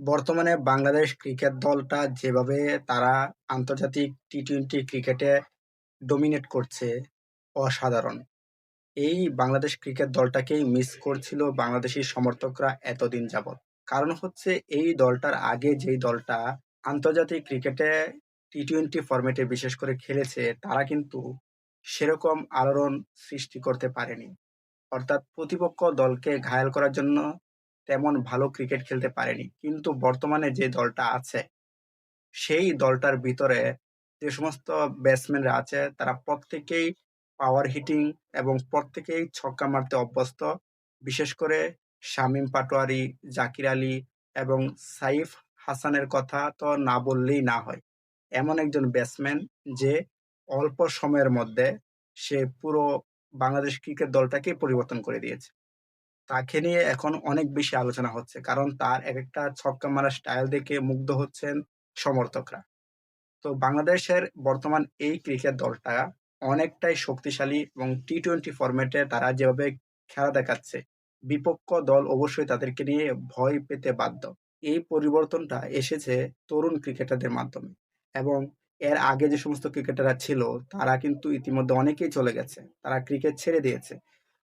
বর্তমানে বাংলাদেশ ক্রিকেট দলটা যেভাবে তারা আন্তর্জাতিক টি টোয়েন্টি ক্রিকেটে ডোমিনেট করছে, অসাধারণ। এই বাংলাদেশ ক্রিকেট দলটাকেই মিস করছিল বাংলাদেশী সমর্থকরা এতদিন যাবৎ। কারণ হচ্ছে এই দলটার আগে যেই দলটা আন্তর্জাতিক ক্রিকেটে টি টোয়েন্টি ফরম্যাটে বিশেষ করে খেলেছে, তারা কিন্তু সেরকম আলোড়ন সৃষ্টি করতে পারেনি। অর্থাৎ প্রতিপক্ষ দলকে ঘায়াল করার জন্য তেমন ভালো ক্রিকেট খেলতে পারেনি। কিন্তু বর্তমানে যে দলটা আছে, সেই দলটার ভিতরে যে সমস্ত ব্যাটসম্যানরা আছে তারা প্রত্যেকেই পাওয়ার হিটিং এবং প্রত্যেকেই ছক্কা মারতে অভ্যস্ত। বিশেষ করে শামীম পাটোয়ারি, জাকির আলী এবং সাইফ হাসানের কথা তো না বললেই না হয়। এমন একজন ব্যাটসম্যান যে অল্প সময়ের মধ্যে সে পুরো বাংলাদেশ ক্রিকেট দলটাকে পরিবর্তন করে দিয়েছে। তাকে নিয়ে এখন অনেক বেশি আলোচনা হচ্ছে। কারণ তার এক একটা ছক্কা মারা স্টাইল দেখে মুগ্ধ হচ্ছেন সমর্থকরা। তো বাংলাদেশের বর্তমান এই ক্রিকেট দলটা অনেকটাই শক্তিশালী এবং টি টোয়েন্টি ফরম্যাটে তারা যেভাবে খেলা দেখাচ্ছে, বিপক্ষ দল অবশ্যই তাদেরকে নিয়ে ভয় পেতে বাধ্য। এই পরিবর্তনটা এসেছে তরুণ ক্রিকেটারদের মাধ্যমে এবং এর আগে যে সমস্ত ক্রিকেটাররা ছিল তারা কিন্তু ইতিমধ্যে অনেকেই চলে গেছে। তারা ক্রিকেট ছেড়ে দিয়েছে।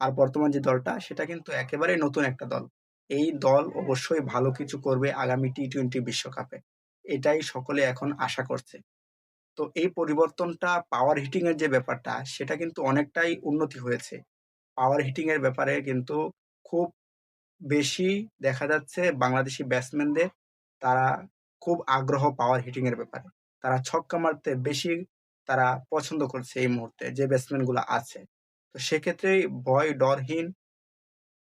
আর বর্তমান যে দলটা, সেটা কিন্তু একেবারেই নতুন একটা দল। এই দল অবশ্যই ভালো কিছু করবে আগামী টি টোয়েন্টি বিশ্বকাপে। এটাই সকলে এখন আশা করছে। তো এই পরিবর্তনটা পাওয়ার হিটিং এর যে ব্যাপারটা, সেটা কিন্তু অনেকটাই উন্নতি হয়েছে। পাওয়ার হিটিং এর ব্যাপারে কিন্তু খুব বেশি দেখা যাচ্ছে বাংলাদেশি ব্যাটসম্যানদের তারা খুব আগ্রহ পাওয়ার হিটিং এর ব্যাপারে। তারা ছক্কা মারতে বেশি তারা পছন্দ করছে এই মুহূর্তে যে ব্যাটসম্যানগুলা আছে। তো সেক্ষেত্রেই ভয় ডরহীন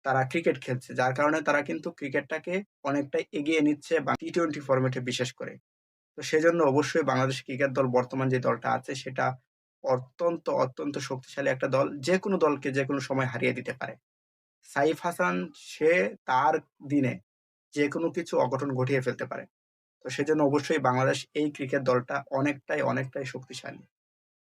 তারা ক্রিকেট খেলছে। যার কারণে তারা কিন্তু ক্রিকেটটাকে অনেকটাই এগিয়ে নিচ্ছে বা টি টোয়েন্টি ফরম্যাটে বিশেষ করে। তো সেজন্য অবশ্যই বাংলাদেশ ক্রিকেট দল বর্তমান যে দলটা আছে সেটা অত্যন্ত, অত্যন্ত শক্তিশালী একটা দল। যেকোনো দলকে যেকোনো সময় হারিয়ে দিতে পারে। সাইফ হাসান সে তার দিনে যেকোনো কিছু অঘটন ঘটিয়ে ফেলতে পারে। তো সেজন্য অবশ্যই বাংলাদেশ এই ক্রিকেট দলটা অনেকটাই, অনেকটাই শক্তিশালী।